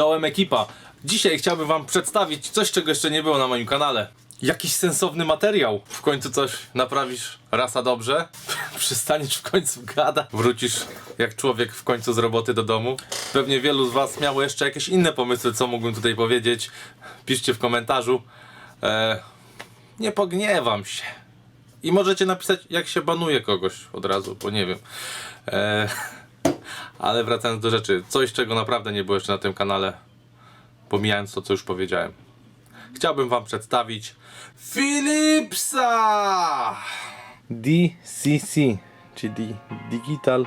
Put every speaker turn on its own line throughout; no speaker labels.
Czołem ekipa. Dzisiaj chciałbym wam przedstawić coś, czego jeszcze nie było na moim kanale. Jakiś sensowny materiał. W końcu coś naprawisz rasa dobrze. Przestaniesz w końcu gadać. Wrócisz jak człowiek w końcu z roboty do domu. Pewnie wielu z was miało jeszcze jakieś inne pomysły, co mógłbym tutaj powiedzieć. Piszcie w komentarzu. E, nie pogniewam się. I możecie napisać, jak się banuje kogoś od razu, bo nie wiem. E, ale wracając do rzeczy, coś czego naprawdę nie było jeszcze na tym kanale, pomijając to, co już powiedziałem. Chciałbym Wam przedstawić Philipsa! DCC, czyli Digital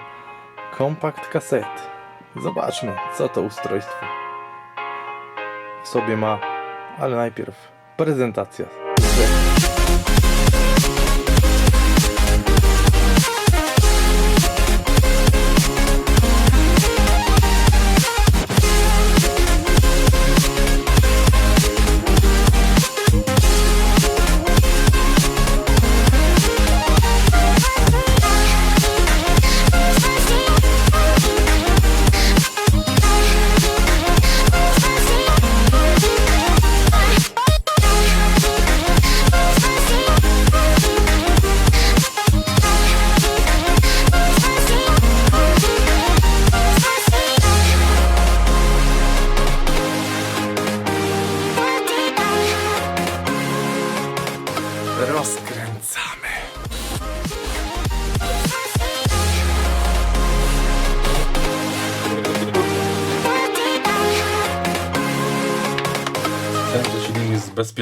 Compact Cassette. Zobaczmy, co to ustrojstwo w sobie ma, ale najpierw prezentacja.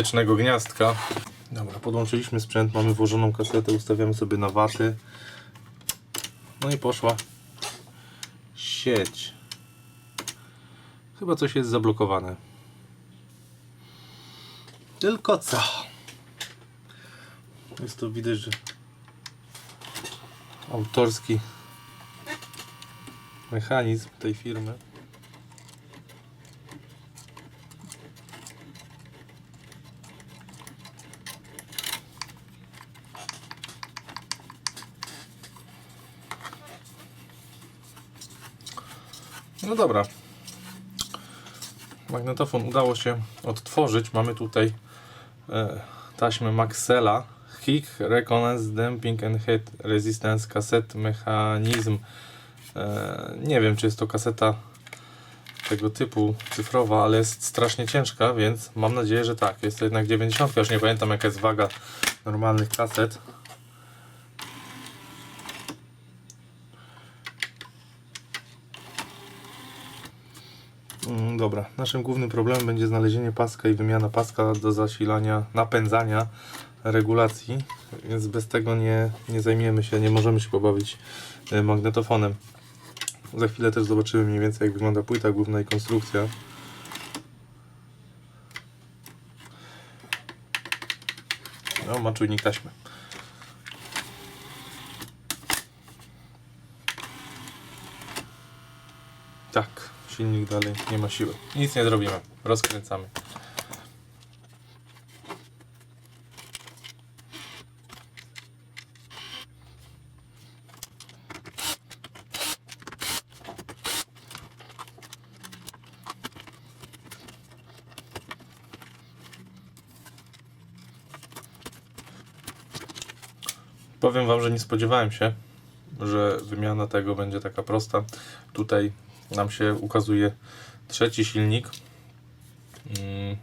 Bezpiecznego gniazdka. Dobra, podłączyliśmy sprzęt, mamy włożoną kasetę, ustawiamy sobie na waty. No i poszła sieć. Chyba coś jest zablokowane. Tylko co? Jest to widać, że autorski mechanizm tej firmy. No dobra. Magnetofon udało się odtworzyć. Mamy tutaj e, taśmę Maxella Kick Resonance Damping and Head Resistance Cassette Mechanizm. E, nie wiem, czy jest to kaseta tego typu cyfrowa, ale jest strasznie ciężka, więc mam nadzieję, że tak. Jest to jednak 90. Już nie pamiętam, jaka jest waga normalnych kaset. Mm, Dobra, naszym głównym problemem będzie znalezienie paska i wymiana paska do zasilania, napędzania regulacji, więc bez tego nie, nie zajmiemy się, nie możemy się pobawić e, magnetofonem. Za chwilę też zobaczymy mniej więcej jak wygląda płyta główna i konstrukcja. No, ma czujnik taśmy. Tak, silnik dalej nie ma siły. Nic nie zrobimy. Rozkręcamy. Powiem Wam, że nie spodziewałem się, że wymiana tego będzie taka prosta. Tutaj nam się ukazuje trzeci silnik. Mm,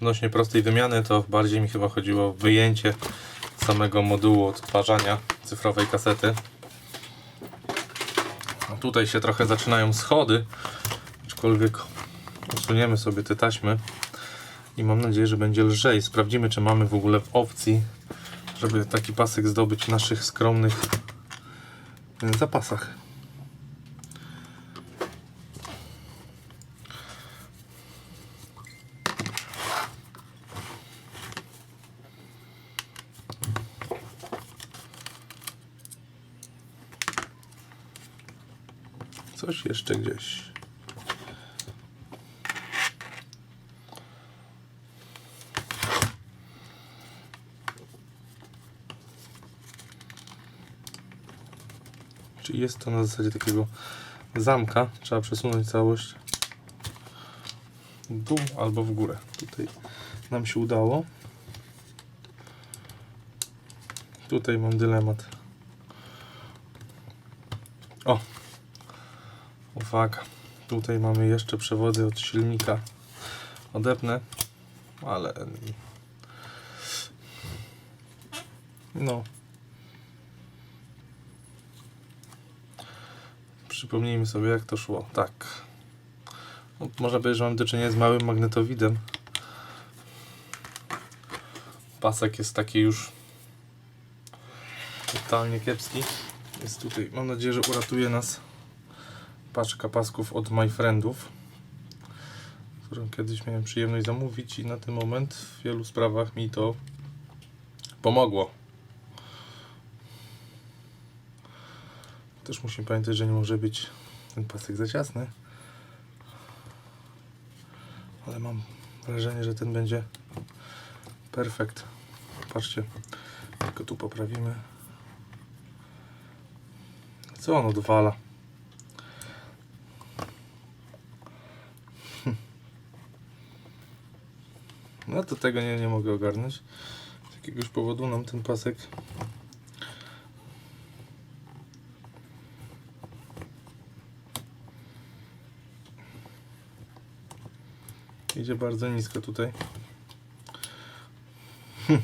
Odnośnie prostej wymiany, to bardziej mi chyba chodziło o wyjęcie samego modułu odtwarzania cyfrowej kasety. A tutaj się trochę zaczynają schody, aczkolwiek usuniemy sobie te taśmy i mam nadzieję, że będzie lżej. Sprawdzimy, czy mamy w ogóle w opcji, żeby taki pasek zdobyć w naszych skromnych zapasach. Coś jeszcze gdzieś. Czyli jest to na zasadzie takiego zamka. Trzeba przesunąć całość. w dół albo w górę. Tutaj nam się udało. Tutaj mam dylemat. O! Uwaga. Tutaj mamy jeszcze przewody od silnika. Odepnę, ale... No. Przypomnijmy sobie jak to szło. Tak. No, można powiedzieć, że mam do czynienia z małym magnetowidem. Pasek jest taki już totalnie kiepski. Jest tutaj, mam nadzieję, że uratuje nas paczka pasków od My Friendów, którą kiedyś miałem przyjemność zamówić i na ten moment w wielu sprawach mi to pomogło. Też musimy pamiętać, że nie może być ten pasek za ciasny. Ale mam wrażenie, że ten będzie perfekt. Patrzcie, tylko tu poprawimy. Co on odwala? Hm. No to tego nie, nie mogę ogarnąć. Z jakiegoś powodu nam ten pasek idzie bardzo nisko tutaj. Hm.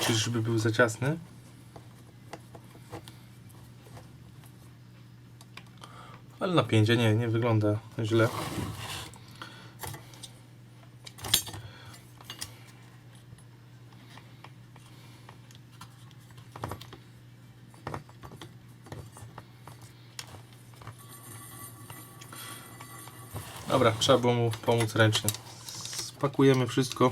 Czyżby był za ciasny? Ale napięcie nie, nie wygląda źle. Dobra, trzeba było mu pomóc ręcznie. Spakujemy wszystko.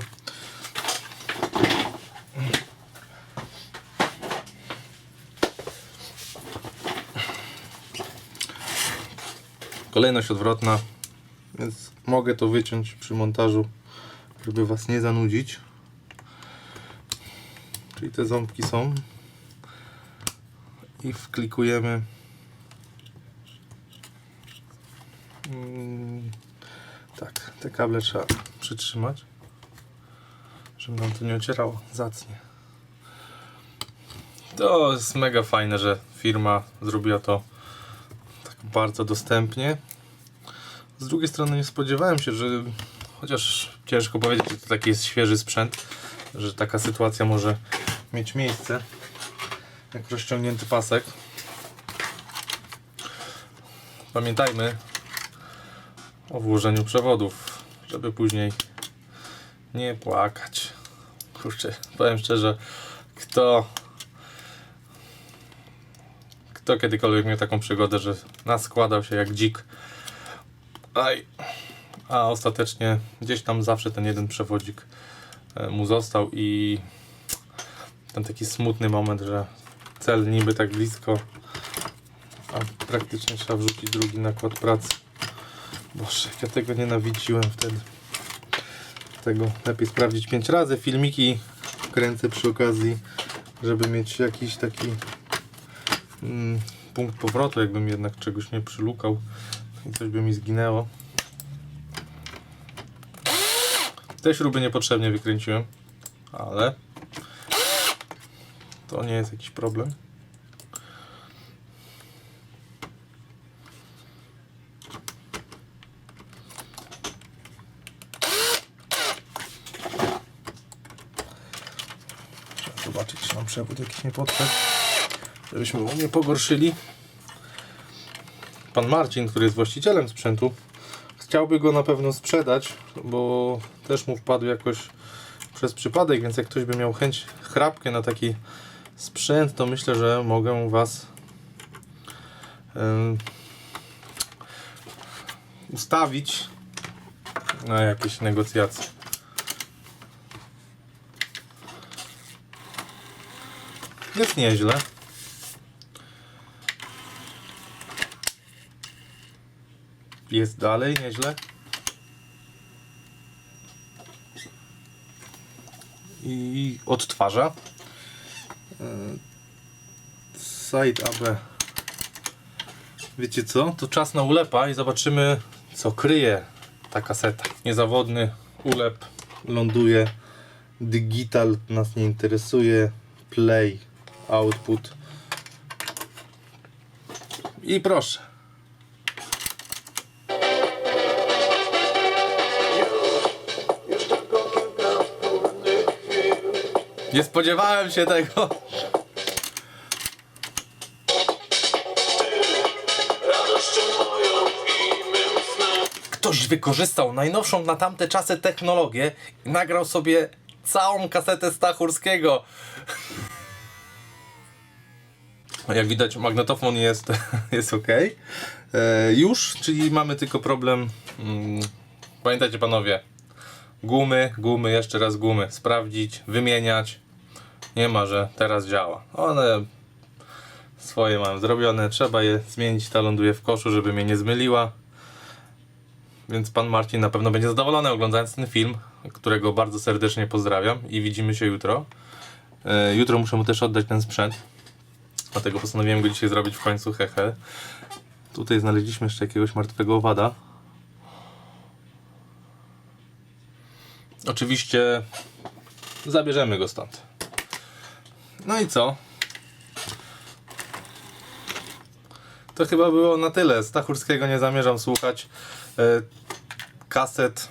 Kolejność odwrotna, więc mogę to wyciąć przy montażu, żeby Was nie zanudzić. Czyli te ząbki są. I wklikujemy Mm, te kable trzeba przytrzymać, żeby nam to nie ocierało zacnie. To jest mega fajne, że firma zrobiła to tak bardzo dostępnie. Z drugiej strony nie spodziewałem się, że chociaż ciężko powiedzieć, że to taki jest świeży sprzęt, że taka sytuacja może mieć miejsce. Jak rozciągnięty pasek. Pamiętajmy, o włożeniu przewodów, żeby później nie płakać. Kurczę, powiem szczerze, kto kto kiedykolwiek miał taką przygodę, że naskładał się jak dzik, aj, a ostatecznie gdzieś tam zawsze ten jeden przewodzik e, mu został i ten taki smutny moment, że cel niby tak blisko, a praktycznie trzeba wrzucić drugi nakład pracy. Boże, jak ja tego nienawidziłem wtedy. Tego lepiej sprawdzić 5 razy. Filmiki kręcę przy okazji, żeby mieć jakiś taki mm, punkt powrotu, jakbym jednak czegoś nie przylukał i coś by mi zginęło. Te śruby niepotrzebnie wykręciłem, ale to nie jest jakiś problem. Zobaczyć, czy nam przewód jakiś nie podszedł, żebyśmy mu nie pogorszyli. Pan Marcin, który jest właścicielem sprzętu, chciałby go na pewno sprzedać, bo też mu wpadł jakoś przez przypadek, więc jak ktoś by miał chęć chrapkę na taki sprzęt, to myślę, że mogę Was ustawić na jakieś negocjacje. Jest nieźle. Jest dalej nieźle. I odtwarza. Side AB. Wiecie co? To czas na ulepa i zobaczymy co kryje
ta kaseta. Niezawodny ulep.
ląduje. Digital nas nie interesuje. Play, output.
I proszę. Nie spodziewałem się tego. Ktoś wykorzystał najnowszą na tamte czasy technologię i nagrał sobie całą kasetę Stachurskiego. Jak widać, magnetofon jest, jest ok. E, już, czyli mamy tylko problem. Mm, pamiętajcie, panowie, gumy, gumy, jeszcze raz gumy. Sprawdzić, wymieniać. Nie ma, że teraz działa. One swoje mam zrobione. Trzeba je zmienić. Ta ląduje w koszu, żeby mnie nie zmyliła. Więc pan Marcin na pewno będzie zadowolony oglądając ten film, którego bardzo serdecznie pozdrawiam i widzimy się jutro. E, jutro muszę mu też oddać ten sprzęt. Dlatego postanowiłem go dzisiaj zrobić w końcu, hehe. Tutaj znaleźliśmy jeszcze jakiegoś martwego owada. Oczywiście zabierzemy go stąd. No i co? To chyba było na tyle. Stachurskiego nie zamierzam słuchać. E, kaset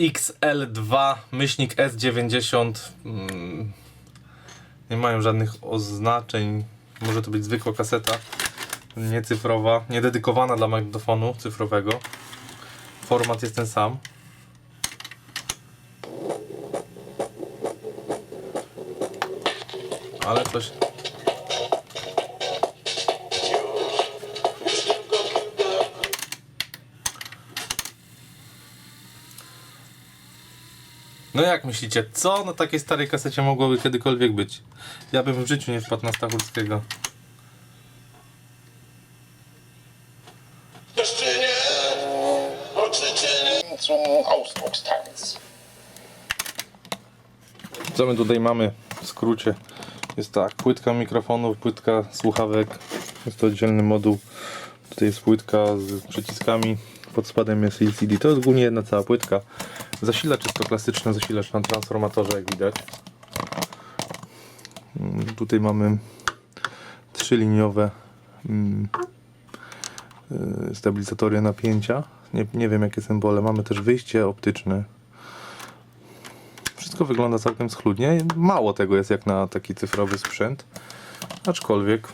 XL2 myślnik S90 mm, nie mają żadnych oznaczeń. Może to być zwykła kaseta, nie cyfrowa, nie dedykowana dla magnetofonu cyfrowego. Format jest ten sam. Ale coś. No jak myślicie, co na takiej starej kasecie mogłoby kiedykolwiek być? Ja bym w życiu nie wpadł na Stachurskiego.
Co my tutaj mamy w skrócie? Jest tak, płytka mikrofonów, płytka słuchawek. Jest to oddzielny moduł. Tutaj jest płytka z przyciskami. Pod spodem jest LCD. To jest ogólnie jedna cała płytka. Zasilacz jest to klasyczny zasilacz na transformatorze, jak widać. Mm, Tutaj mamy trzyliniowe mm, y, stabilizatory napięcia. Nie, nie wiem jakie symbole. Mamy też wyjście optyczne. Wszystko wygląda całkiem schludnie. Mało tego jest jak na taki cyfrowy sprzęt. Aczkolwiek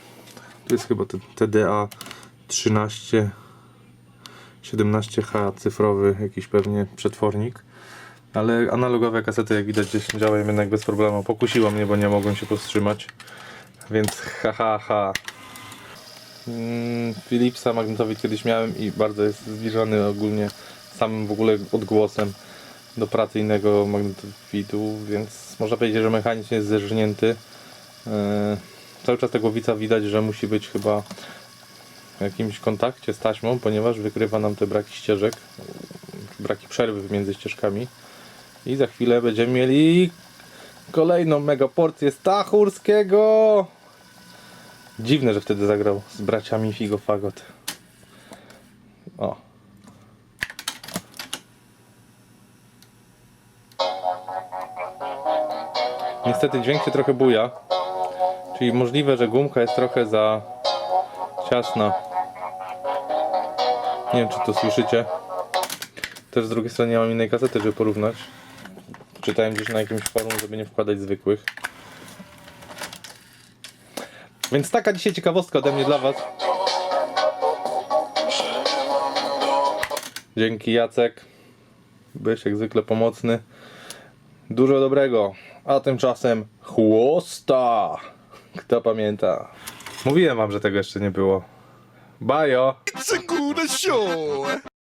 tu jest chyba TDA 13 17H cyfrowy, jakiś pewnie przetwornik. Ale analogowe kasety, jak widać, gdzieś działają jednak bez problemu. Pokusiło mnie, bo nie mogłem się powstrzymać. Więc ha ha ha. Mm, Philipsa magnetowid kiedyś miałem i bardzo jest zbliżony ogólnie samym w ogóle odgłosem do pracy innego magnetowidu, więc można powiedzieć, że mechanicznie jest zerżnięty. E, cały czas tego wica widać, że musi być chyba w jakimś kontakcie z taśmą, ponieważ wykrywa nam te braki ścieżek, braki przerwy między ścieżkami. I za chwilę będziemy mieli kolejną mega porcję Stachurskiego. Dziwne, że wtedy zagrał z braciami Figo Fagot. O. Niestety dźwięk się trochę buja. Czyli możliwe, że gumka jest trochę za ciasna. Nie wiem, czy to słyszycie. Też z drugiej strony nie mam innej kasety, żeby porównać. Czytałem gdzieś na jakimś forum, żeby nie wkładać zwykłych. Więc taka dzisiaj ciekawostka ode mnie dla Was. Dzięki Jacek. Byłeś jak zwykle pomocny. Dużo dobrego. A tymczasem chłosta. Kto pamięta? Mówiłem wam, że tego jeszcze nie było. Bajo!